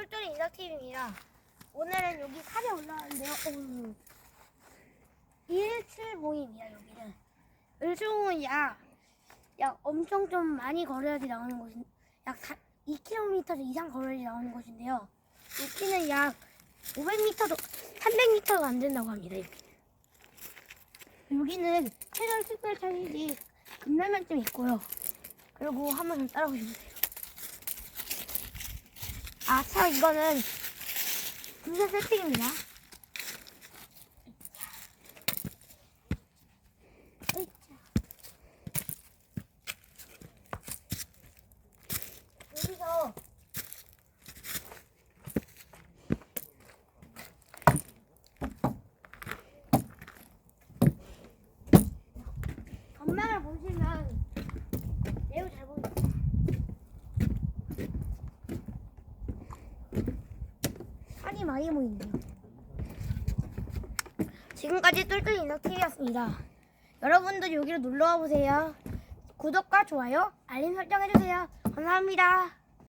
똘똘이 인덕TV입니다. 오늘은 여기 산에 올라왔는데요. 오, 170입니다, 여기는. 170은 약, 약 엄청 좀 많이 걸어야지 나오는 곳인, 약 4, 2km 이상 걸어야지 나오는 곳인데요. 여기는 약 500m도, 300m도 안 된다고 합니다, 여기. 여기는 최전 특별 차이지 금라면점 있고요. 그리고 한번 따라오시면 돼요. 아, 참, 이거는 분쇄 세팅입니다. 으이차. 여기서 전망을 보시면 매우 잘 보입니다. 산이 많이 보이네요. 지금까지 똘똘이 인덕TV였습니다. 여러분도 여기로 놀러와 보세요. 구독과 좋아요, 알림 설정 해주세요. 감사합니다.